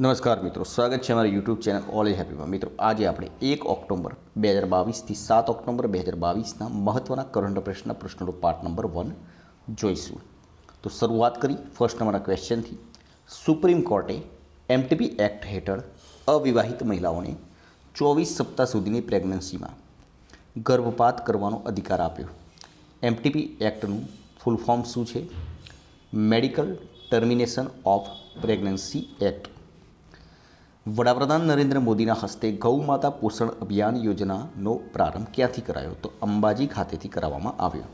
નમસ્કાર મિત્રો, સ્વાગત છે અમારી યુટ્યુબ ચેનલ ઓલેજ હેપીમાં મિત્રો, આજે આપણે એક ઓક્ટોબર બે હજાર બાવીસથી સાત ઓક્ટોબર બે હજાર બાવીસના મહત્ત્વના કરંટ અફેર્સના પ્રશ્નોનો પાર્ટ નંબર વન જોઈશું. તો શરૂઆત કરી ફર્સ્ટ નંબરના ક્વેશ્ચનથી સુપ્રીમ કોર્ટે એમટીપી એક્ટ હેઠળ અવિવાહિત મહિલાઓને ચોવીસ સપ્તાહ સુધીની પ્રેગ્નન્સીમાં ગર્ભપાત કરવાનો અધિકાર આપ્યો. એમટીપી એક્ટનું ફૂલ ફોર્મ શું છે? Medical termination of pregnancy act વડાપ્રધાન નરેન્દ્ર મોદીના હસ્તે ગૌ માતા પોષણ અભિયાન યોજનાનો પ્રારંભ ક્યાંથી કરાયો તો અંબાજી ખાતેથી કરાવવામાં આવ્યો.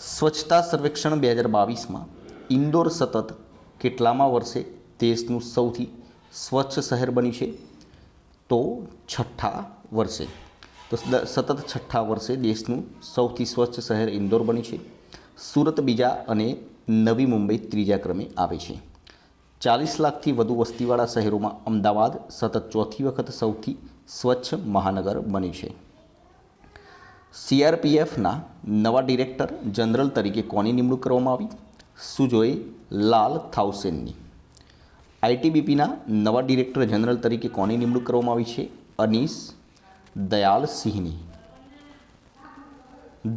સ્વચ્છતા સર્વેક્ષણ બે હજાર બાવીસમાં ઇન્દોર સતત કેટલામાં વર્ષે દેશનું સૌથી સ્વચ્છ શહેર બન્યું છે? તો છઠ્ઠા વર્ષે. તો સતત છઠ્ઠા વર્ષે દેશનું સૌથી સ્વચ્છ શહેર ઇન્દોર બન્યું છે. સુરત બીજા અને નવી મુંબઈ ત્રીજા ક્રમે આવે છે. ચાલીસ લાખથી વધુ વસ્તીવાળા શહેરોમાં અમદાવાદ સતત ચોથી વખત સૌથી સ્વચ્છ મહાનગર બન્યું છે. સીઆરપીએફના નવા ડિરેક્ટર જનરલ તરીકે કોની નિમણૂક કરવામાં આવી? સુજોય લાલ થાઉસેનની. આઈટીબીપીના નવા ડિરેક્ટર જનરલ તરીકે કોની નિમણૂક કરવામાં આવી છે? અનીસ દયાલ સિંહની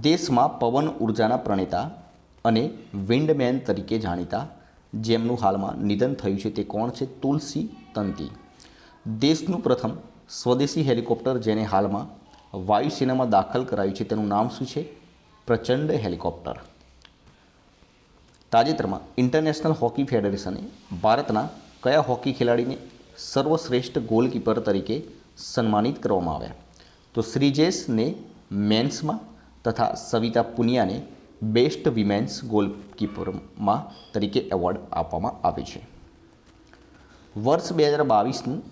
દેશમાં પવન ઉર્જાના પ્રણેતા અને વિન્ડમેન તરીકે જાણીતા જેમનું હાલમાં નિધન થયું છે તે કોણ છે? તુલસી તંતી. દેશનું પ્રથમ સ્વદેશી હેલિકોપ્ટર જેને હાલમાં વાયુસેનામાં દાખલ કરાયું છે તેનું નામ શું છે? પ્રચંડ હેલિકોપ્ટર. તાજેતરમાં ઇન્ટરનેશનલ હોકી ફેડરેશને ભારતના કયા હોકી ખેલાડીને સર્વશ્રેષ્ઠ ગોલકીપર તરીકે સન્માનિત કરવામાં આવ્યા? તો શ્રીજેશને મેન્સમાં તથા સવિતા પુનિયાને બેસ્ટ વિમેન્સ ગોલકીપરમાં તરીકે એવોર્ડ આપવામાં આવે છે. વર્ષ બે હજાર બાવીસનું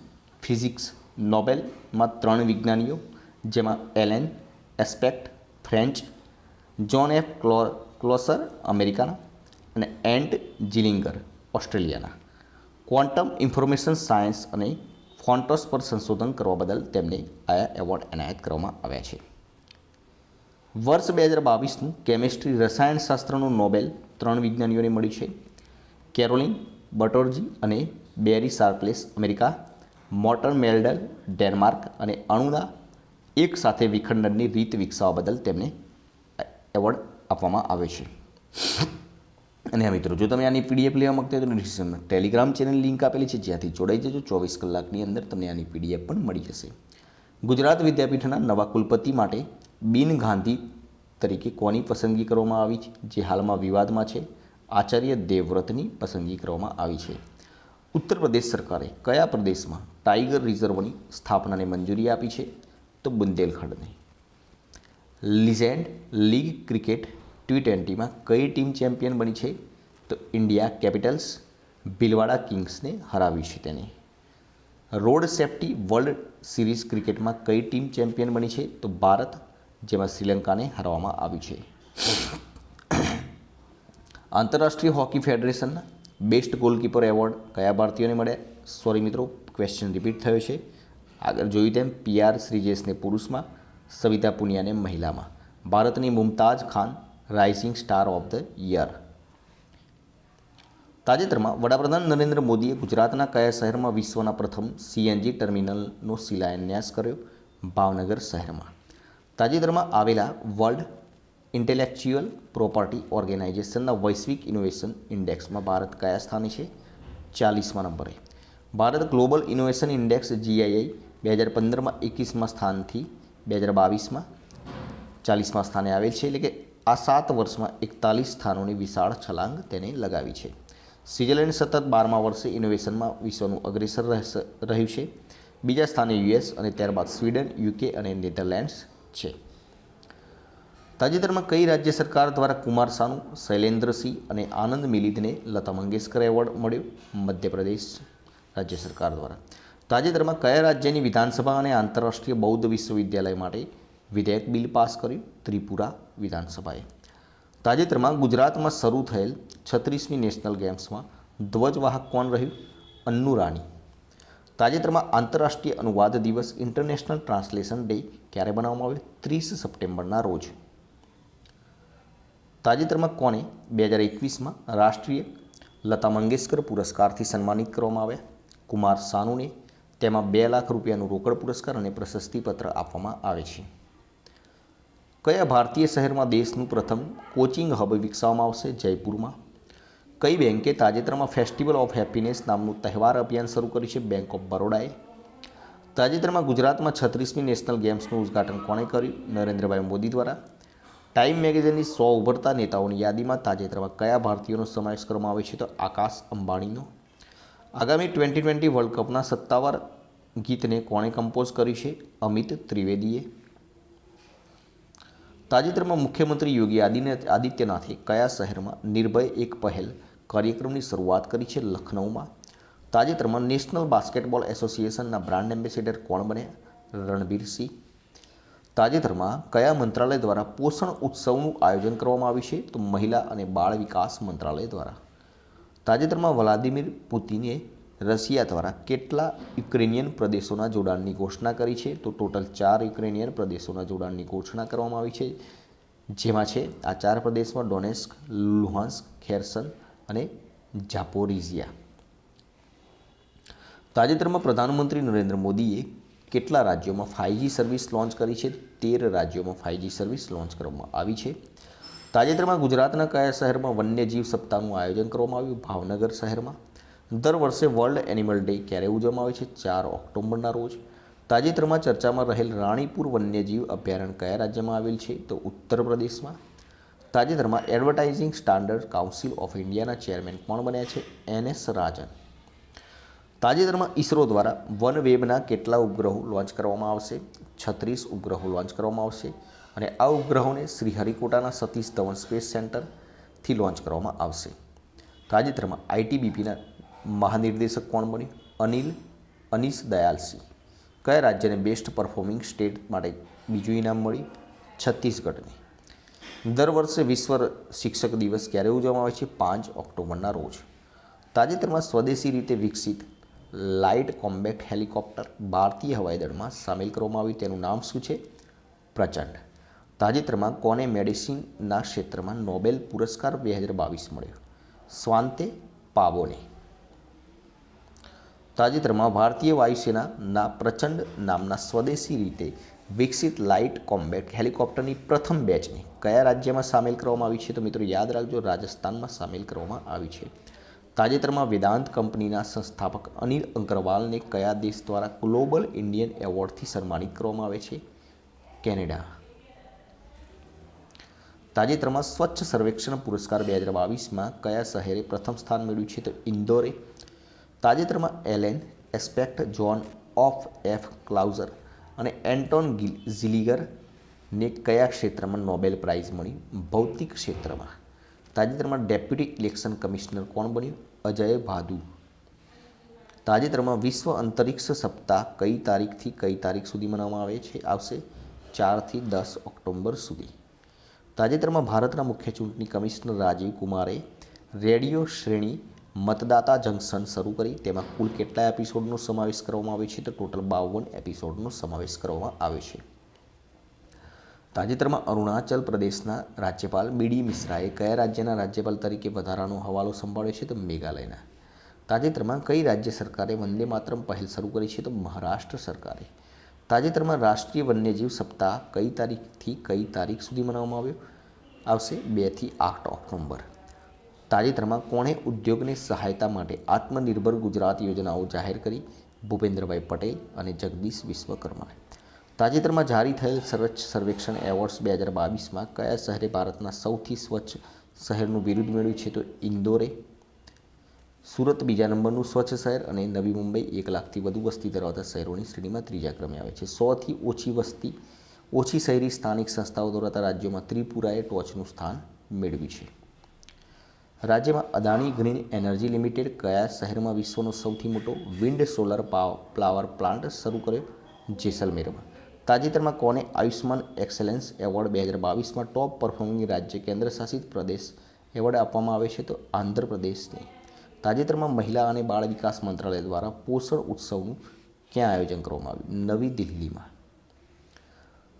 ફિઝિક્સ નોબેલમાં ત્રણ વિજ્ઞાનીઓ, જેમાં Alain Aspect, French John F ક્લો Clauser અમેરિકાના અને એન્ટ જીલિંગર ઓસ્ટ્રેલિયાના. ક્વોન્ટમ ઇન્ફોર્મેશન સાયન્સ અને ફોન્ટોસ પર સંશોધન કરવા બદલ તેમને આ એવોર્ડ એનાયત કરવામાં આવ્યા છે. વર્ષ બે હજાર બાવીસનું કેમિસ્ટ્રી રસાયણશાસ્ત્રનું નોબેલ ત્રણ વિજ્ઞાનીઓને મળ્યું છે. કેરોલિન, બટોરજી અને Barry Sharpless America Morten Meldal Denmark અને અણુના એક સાથે વિખંડનની રીત વિકસાવવા બદલ તેમને એવોર્ડ આપવામાં આવે છે. અને મિત્રો, જો તમે આની પીડીએફ લેવા માગતા હોય તો ડિસ્ક્રિપ્શનમાં ટેલિગ્રામ ચેનલ લિંક આપેલી છે. જ્યાંથી જોડાઈ જજો. ચોવીસ કલાકની અંદર તમને આની પીડીએફ પણ મળી જશે. ગુજરાત વિદ્યાપીઠના નવા કુલપતિ માટે બિન ગાંધી તરીકે કોની પસંદગી કરવામાં આવી છે? જે હાલમાં વિવાદમાં છે. આચાર્ય દેવવ્રતની પસંદગી કરવામાં આવી છે. ઉત્તર પ્રદેશ સરકારે કયા પ્રદેશમાં ટાઈગર રિઝર્વની સ્થાપનાને મંજૂરી આપી છે? તો બુંદેલખંડને. લિઝેન્ડ લીગ ક્રિકેટ ટી ટ્વેન્ટીમાં કઈ ટીમ ચેમ્પિયન બની છે? તો ઇન્ડિયા કેપિટલ્સ ભીલવાડા કિંગ્સને હરાવી છે તેને. રોડ સેફ્ટી વર્લ્ડ સિરીઝ ક્રિકેટમાં કઈ ટીમ ચેમ્પિયન બની છે? તો ભારત જેમાં શ્રીલંકાને હરાવવામાં આવ્યું છે. આંતરરાષ્ટ્રીય હોકી ફેડરેશનના બેસ્ટ ગોલકીપર એવોર્ડ કયા ભારતીયોને મળ્યા? સોરી મિત્રો ક્વેશ્ચન રિપીટ થયો છે. આગળ જોયું તેમ પીઆર શ્રીજેશને પુરુષમાં, સવિતા પુનિયાને મહિલામાં. ભારતની Mumtaz Khan rising star of the year તાજેતરમાં વડાપ્રધાન નરેન્દ્ર મોદીએ ગુજરાતના કયા શહેરમાં વિશ્વના પ્રથમ સીએનજી ટર્મિનલનો શિલાન્યાસ કર્યો? ભાવનગર શહેરમાં. તાજેતરમાં આવેલા વર્લ્ડ ઇન્ટેલેક્ચ્યુઅલ પ્રોપર્ટી ઓર્ગેનાઇઝેશનના વૈશ્વિક ઇનોવેશન ઇન્ડેક્સમાં ભારત કયા સ્થાને છે? ચાલીસમા નંબરે. Bharat global innovation index GII બે હજાર પંદરમાં એકવીસમાં સ્થાનથી બે હજાર બાવીસમાં ચાલીસમાં સ્થાને આવેલ છે. એટલે કે આ સાત વર્ષમાં એકતાલીસ સ્થાનોની વિશાળ છલાંગ તેને લગાવી છે. સ્વિટ્ઝરલેન્ડ સતત બારમા વર્ષે ઇનોવેશનમાં વિશ્વનું અગ્રેસર રહ્યું છે. બીજા સ્થાને યુએસ અને ત્યારબાદ સ્વીડન યુકે અને નેધરલેન્ડ્સ છે. તાજેતરમાં કઈ રાજ્ય સરકાર દ્વારા કુમાર સાનુ શૈલેન્દ્રસિંહ અને આનંદ મિલિદને લતા મંગેશકર એવોર્ડ મળ્યો? મધ્યપ્રદેશ રાજ્ય સરકાર દ્વારા. તાજેતરમાં કયા રાજ્યની વિધાનસભા અને આંતરરાષ્ટ્રીય બૌદ્ધ વિશ્વવિદ્યાલય માટે વિધેયક બિલ પાસ કર્યું? ત્રિપુરા વિધાનસભાએ. તાજેતરમાં ગુજરાતમાં શરૂ થયેલ છત્રીસમી નેશનલ ગેમ્સમાં ધ્વજવાહક કોણ રહ્યું? અન્નુ રાણી. તાજેતરમાં આંતરરાષ્ટ્રીય અનુવાદ દિવસ ઇન્ટરનેશનલ ટ્રાન્સલેશન ડે ક્યારે બનાવવામાં આવ્યો? ત્રીસ સપ્ટેમ્બરના રોજ. તાજેતરમાં કોને બે હજાર એકવીસમાં રાષ્ટ્રીય લતા મંગેશકર પુરસ્કારથી સન્માનિત કરવામાં આવ્યા? કુમાર સાનુને તેમાં બે લાખ રૂપિયાનું રોકડ પુરસ્કાર અને પ્રશસ્તિપત્ર આપવામાં આવે છે. કયા ભારતીય શહેરમાં દેશનું પ્રથમ કોચિંગ હબ વિકસાવવામાં આવશે? જયપુરમાં. કઈ બેન્કે તાજેતરમાં ફેસ્ટિવલ ઓફ હેપીનેસ નામનું તહેવાર અભિયાન શરૂ કર્યું છે? બેંક ઓફ બરોડાએ તાજેતરમાં ગુજરાતમાં છત્રીસમી નેશનલ ગેમ્સનું ઉદ્ઘાટન કોણે કર્યું? નરેન્દ્રભાઈ મોદી દ્વારા. ટાઈમ મેગેઝિનની સો ઉભરતા નેતાઓની યાદીમાં તાજેતરમાં કયા ભારતીયોનો સમાવેશ કરવામાં આવે છે તો આકાશ અંબાણીનો. આગામી ટ્વેન્ટી ટ્વેન્ટી વર્લ્ડ કપના સત્તાવાર ગીતને કોણે કમ્પોઝ કર્યું છે? અમિત ત્રિવેદીએ. તાજેતરમાં મુખ્યમંત્રી યોગી આદિત્યનાથે કયા શહેરમાં નિર્ભય એક પહેલ કાર્યક્રમની શરૂઆત કરી છે લખનૌમાં તાજેતરમાં નેશનલ બાસ્કેટબોલ એસોસિએશનના બ્રાન્ડ એમ્બેસેડર કોણ બન્યા? રણબીર સિંહ. તાજેતરમાં કયા મંત્રાલય દ્વારા પોષણ ઉત્સવનું આયોજન કરવામાં આવ્યું છે? તો મહિલા અને બાળ વિકાસ મંત્રાલય દ્વારા. તાજેતરમાં વ્લાદિમીર પુતિને રશિયા દ્વારા કેટલા યુક્રેનિયન પ્રદેશોના જોડાણની ઘોષણા કરી છે? તો ટોટલ ચાર યુક્રેનિયન પ્રદેશોના જોડાણની ઘોષણા કરવામાં આવી છે. જેમાં છે, આ ચાર પ્રદેશમાં ડોનેસ્ક, લુહાન્સ્ક, ખેરસન અને જાપોરિઝિયા. તાજેતરમાં પ્રધાનમંત્રી નરેન્દ્ર મોદીએ કેટલા રાજ્યોમાં ફાઇવજી સર્વિસ લોન્ચ કરી છે? તેર રાજ્યોમાં ફાઇવજી સર્વિસ લોન્ચ કરવામાં આવી છે. તાજેતરમાં ગુજરાતના કયા શહેરમાં વન્યજીવ સપ્તાહનું આયોજન કરવામાં આવ્યું? ભાવનગર શહેરમાં. દર વર્ષે વર્લ્ડ એનિમલ ડે ક્યારે ઉજવવામાં આવે છે? ચાર ઓક્ટોબરના રોજ. તાજેતરમાં ચર્ચામાં રહેલ રાણીપુર વન્યજીવ અભયારણ્ય કયા રાજ્યમાં આવેલ છે? તો ઉત્તર પ્રદેશમાં. તાજેતરમાં એડવર્ટાઇઝિંગ સ્ટાન્ડર્ડ કાઉન્સિલ ઓફ ઇન્ડિયાના ચેરમેન કોણ બન્યા છે? N S Rajan. તાજેતરમાં ઇસરો દ્વારા વન વેબના કેટલા ઉપગ્રહો લોન્ચ કરવામાં આવશે? છત્રીસ ઉપગ્રહો લોન્ચ કરવામાં આવશે અને આ ઉપગ્રહોને શ્રીહરિકોટાના સતીશ ધવન સ્પેસ સેન્ટરથી લોન્ચ કરવામાં આવશે. તાજેતરમાં આઈટીબીપીના મહાનિર્દેશક કોણ બન્યું? અનિલ અનીસ દયાલસિંહ. કયા રાજ્યને બેસ્ટ પરફોર્મિંગ સ્ટેટ માટે બીજું ઇનામ મળ્યું? છત્તીસગઢને. દર વર્ષે વિશ્વ શિક્ષક દિવસ ક્યારે ઉજવવામાં આવે છે? પાંચ ઓક્ટોબરના રોજ. તાજેતરમાં સ્વદેશી રીતે વિકસિત લાઇટ કોમ્બેક્ટ હેલિકોપ્ટર ભારતીય હવાઈ દળમાં સામેલ કરવામાં આવ્યું તેનું નામ શું છે? પ્રચંડ. તાજેતરમાં કોને મેડિસિનના ક્ષેત્રમાં નોબેલ પુરસ્કાર બે હજાર બાવીસ મળ્યો? સ્વાંતે પાવોને. તાજેતરમાં ભારતીય વાયુસેનાના પ્રચંડ નામના સ્વદેશી રીતે વિકસિત લાઇટ કોમ્બેટ હેલિકોપ્ટરની પ્રથમ બેચને કયા રાજ્યમાં સામેલ કરવામાં આવી છે તો મિત્રો યાદ રાખજો રાજસ્થાનમાં સામેલ કરવામાં આવી છે. તાજેતરમાં વેદાંત કંપનીના સંસ્થાપક અનિલ અગ્રવાલને કયા દેશ દ્વારા ગ્લોબલ ઇન્ડિયન એવોર્ડથી સન્માનિત કરવામાં આવે છે? કેનેડા. તાજેતરમાં સ્વચ્છ સર્વેક્ષણ પુરસ્કાર બે હજાર બાવીસમાં કયા શહેરે પ્રથમ સ્થાન મેળવ્યું છે તો ઇન્દોરે. તાજેતરમાં Alain Aspect John of F Clauser અને એન્ટોન ઝિલિગરને કયા ક્ષેત્રમાં નોબેલ પ્રાઇઝ મળી? ભૌતિક ક્ષેત્રમાં. તાજેતરમાં ડેપ્યુટી ઇલેક્શન કમિશનર કોણ બન્યું? અજય ભાદુ. તાજેતરમાં વિશ્વ અંતરિક્ષ સપ્તાહ કઈ તારીખથી કઈ તારીખ સુધી મનાવવામાં આવે છે? આવશે ચારથી દસ ઓક્ટોબર સુધી. તાજેતરમાં ભારતના મુખ્ય ચૂંટણી કમિશનર રાજીવ કુમારે રેડિયો શ્રેણી મતદાતા જંકશન શરૂ કરી. તેમાં કુલ કેટલા એપિસોડનો સમાવેશ કરવામાં આવ્યો છે? તો ટોટલ બાવન એપિસોડનો સમાવેશ કરવામાં આવ્યો છે. તાજેતરમાં અરુણાચલ પ્રદેશના રાજ્યપાલ બીડી મિશ્રાએ કયા રાજ્યના રાજ્યપાલ તરીકે વધારાનો હવાલો સંભાળ્યો છે? તો મેઘાલયના. તાજેતરમાં કઈ રાજ્ય સરકારે વંદે માતરમ પહેલ શરૂ કરી છે? તો મહારાષ્ટ્ર સરકારે. તાજેતરમાં રાષ્ટ્રીય વન્યજીવ સપ્તાહ કઈ તારીખથી કઈ તારીખ સુધી મનાવવામાં આવ્યો? આવશે બેથી આઠ ઓક્ટોબર તાજેતરમાં કોણે ઉદ્યોગને સહાયતા માટે આત્મનિર્ભર ગુજરાત યોજનાઓ જાહેર કરી? ભૂપેન્દ્રભાઈ પટેલ અને જગદીશ વિશ્વકર્માએ. તાજેતરમાં જારી થયેલ સર્વોચ્ચ સર્વેક્ષણ એવોર્ડ્સ બે હજાર બાવીસમાં કયા શહેરે ભારતના સૌથી સ્વચ્છ શહેરનું બિરુદ મેળવ્યું છે તો ઇન્દોરે. સુરત બીજા નંબરનું સ્વચ્છ શહેર અને નવી મુંબઈ એક લાખથી વધુ વસ્તી ધરાવતા શહેરોની શ્રેણીમાં ત્રીજા ક્રમે આવે છે. સોથી ઓછી વસ્તી, ઓછી શહેરી સ્થાનિક સંસ્થાઓ ધરાવતા રાજ્યોમાં ત્રિપુરાએ ટોચનું સ્થાન મેળવ્યું છે. રાજ્યમાં અદાણી ગ્રીન એનર્જી લિમિટેડ કયા શહેરમાં વિશ્વનો સૌથી મોટો વિન્ડ સોલર પાવર પ્લાન્ટ શરૂ કર્યો? જેસલમેરમાં. તાજેતરમાં કોને આયુષ્માન એક્સેલન્સ એવોર્ડ બે હજાર બાવીસમાં ટોપ પરફોર્મિંગ રાજ્ય કેન્દ્ર શાસિત પ્રદેશ એવોર્ડ આપવામાં આવે છે તો આંધ્રપ્રદેશને? તાજેતરમાં મહિલા અને બાળ વિકાસ મંત્રાલય દ્વારા પોષણ ઉત્સવનું ક્યાં આયોજન કરવામાં આવ્યું? નવી દિલ્હીમાં.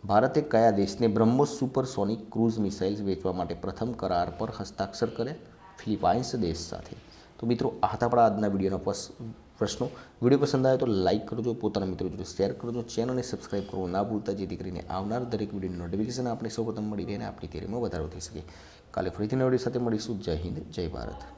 ભારતે કયા દેશને બ્રહ્મોસ સુપરસોનિક ક્રૂઝ મિસાઇલ્સ વેચવા માટે પ્રથમ કરાર પર હસ્તાક્ષર કર્યા? ફિલિપાઇન્સ દેશ સાથે. તો મિત્રો, આ હતા આપણા આજના વિડીયોના પ્રશ્નો. વીડિયો પસંદ આવે તો લાઇક કરજો, પોતાના મિત્રો જોડે શેર કરજો, ચેનલને સબસ્ક્રાઇબ કરવું ના ભૂલતા, જેથી કરીને આવનાર દરેક વીડિયો નોટિફિકેશન આપણે સૌપ્રથમ મળી રહે અને આપણી તૈયારીમાં વધારો થઈ શકે. કાલે ફરીથી નવા સાથે મળીશું. જય હિન્દ, જય ભારત.